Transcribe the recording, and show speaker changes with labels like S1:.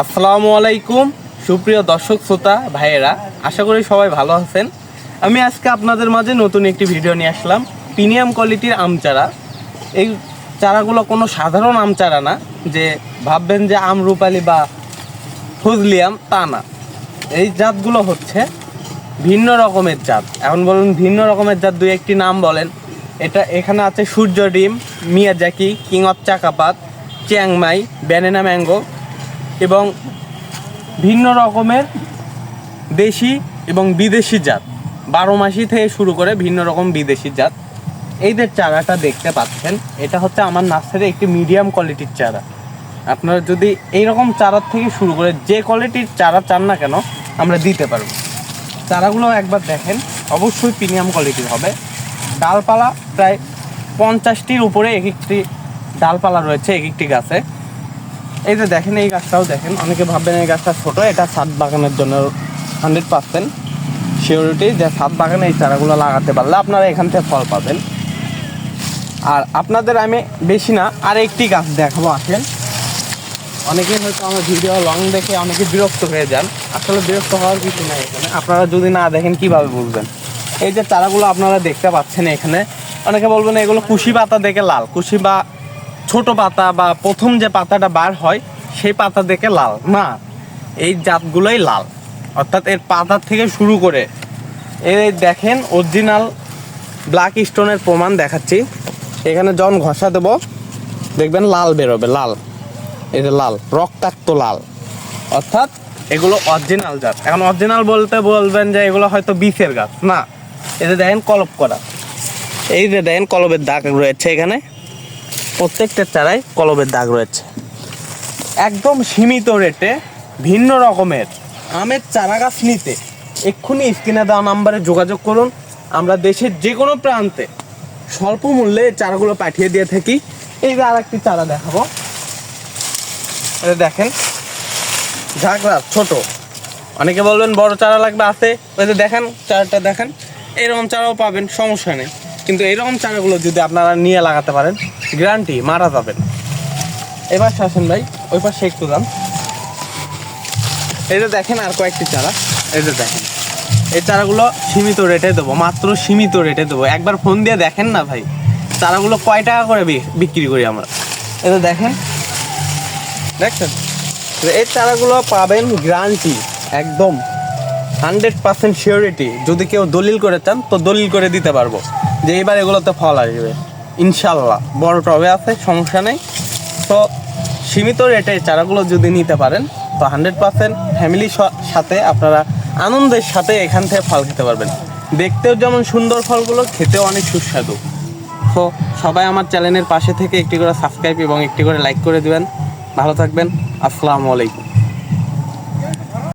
S1: আসসালামু আলাইকুম, সুপ্রিয় দর্শক শ্রোতা, ভাইয়েরা, আশা করি সবাই ভালো আছেন। আমি আজকে আপনাদের মাঝে নতুন একটি ভিডিও নিয়ে আসলাম, প্রিমিয়াম কোয়ালিটির আম চারা এই চারাগুলো কোনো সাধারণ আম চারা না, যে ভাববেন যে আম রূপালি বা ফজলি আম, তা না। এই জাতগুলো হচ্ছে ভিন্ন রকমের জাত। এখন বলুন, ভিন্ন রকমের জাত দুই একটি নাম বলেন। এটা এখানে আছে সূর্য ডিম, Miyazaki king of চাকাপাত, Chiang Mai, banana mango এবং ভিন্ন রকমের দেশি এবং বিদেশি জাত। বারো মাসি থেকে শুরু করে ভিন্ন রকম বিদেশি জাত। এইদের চারাটা দেখতে পাচ্ছেন। এটা হচ্ছে আমার নার্সারি একটি মিডিয়াম কোয়ালিটির চারা। আপনারা যদি এইরকম চারার থেকে শুরু করে যে কোয়ালিটির চারা চান না কেন, আমরা দিতে পারব। চারাগুলো একবার দেখেন। অবশ্যই প্রিমিয়াম কোয়ালিটির হবে। ডালপালা প্রায় পঞ্চাশটির উপরে এক একটি ডালপালা রয়েছে, এক একটি গাছে। এই যে দেখেন, এই গাছটাও দেখেন। অনেকে ভাববেন এই গাছটা ছোট, এটা ছাদ বাগানের জন্য হান্ড্রেড পার্সেন্ট সিওরিটি যে ছাদ বাগানে এই চারাগুলো লাগাতে পারলে আপনারা এখান থেকে ফল পাবেন। আর আপনাদের আমি বেশি না আর একটি গাছ দেখাবো, আসেন। অনেকেই হয়তো আমার ভিডিও লং দেখে অনেকে বিরক্ত হয়ে যান। আসলে বিরক্ত হওয়ার কিছু নাই এখানে। আপনারা যদি না দেখেন, কীভাবে বুঝবেন? এই যে চারাগুলো আপনারা দেখতে পাচ্ছেন এখানে। অনেকে বলবেন এগুলো কুশি পাতা দেখে লাল। কুশি বা ছোট পাতা বা প্রথম যে পাতাটা বার হয়, সেই পাতা দেখে লাল। না, এই জাতগুলোই লাল। অর্থাৎ এর পাতা থেকে শুরু করে এই দেখেন অরিজিনাল ব্ল্যাক স্টোনের প্রমাণ দেখাচ্ছি। এখানে যখন ঘষা দেবো। দেখবেন লাল বেরোবে, লাল। এই যে লাল, রক্তাক্ত লাল। অর্থাৎ এগুলো অরিজিনাল জাত। এখন অরিজিনাল বলতে বলবেন যে এগুলো হয়তো বিষের গাছ। না, এই যে দেখেন কলপ করা। এই যে দেখেন কলবের দাগ রয়েছে এখানে। প্রত্যেকটা চারাই কলবের দাগ রয়েছে। একদম সীমিত রেটে ভিন্ন রকমের আমের চারা গাছ নিতে এক্ষুনি স্ক্রিনে দেওয়া নাম্বারে যোগাযোগ করুন। আমরা দেশের যে কোনো প্রান্তে স্বল্প মূল্যে চারাগুলো পাঠিয়ে দিয়ে থাকি। এই আর একটি চারা দেখাবো। এটা দেখেন, ঝাঁকড়া ছোট। অনেকে বলবেন বড় চারা লাগবে, আছে। ওই যে দেখেন, চারাটা দেখেন। এরকম চারাও পাবেন, সমস্যা নেই। কিন্তু এরকম চারাগুলো যদি আপনারা নিয়ে লাগাতে পারেন গ্যারান্টি মারা যাবেন এবার আসেন ভাই, ওই পাশে একটু দাম যে দেখেন আর কয়েকটি চারা। যে দেখেন। এই চারাগুলো সীমিত রেটে দেবো, মাত্র সীমিত রেটে দেবো। একবার ফোন দিয়ে দেখেন না ভাই। চারাগুলো কয় টাকা করে বিক্রি করি আমরা? এই দেখেন। দেখছেন? এই চারাগুলো পাবেন গ্যারান্টি একদম। হান্ড্রেড পার্সেন্ট শিওরিটি যদি কেউ দলিল করে চান, তো দলিল করে দিতে পারব। যে এইবার এগুলোতে ফল আসবে। ইনশাল্লাহ, বড় টবে আছে, সমস্যা নেই। তো সীমিত রেটে চারাগুলো যদি নিতে পারেন, তো হান্ড্রেড পার্সেন্ট ফ্যামিলির সাথে আপনারা আনন্দের সাথে এখান থেকে ফল খেতে পারবেন। দেখতেও যেমন সুন্দর ফলগুলো, খেতেও অনেক সুস্বাদু। তো সবাই আমার চ্যানেলের পাশে থেকে একটি করে সাবস্ক্রাইব এবং একটি করে লাইক করে দিবেন। ভালো থাকবেন। আসসালামু আলাইকুম।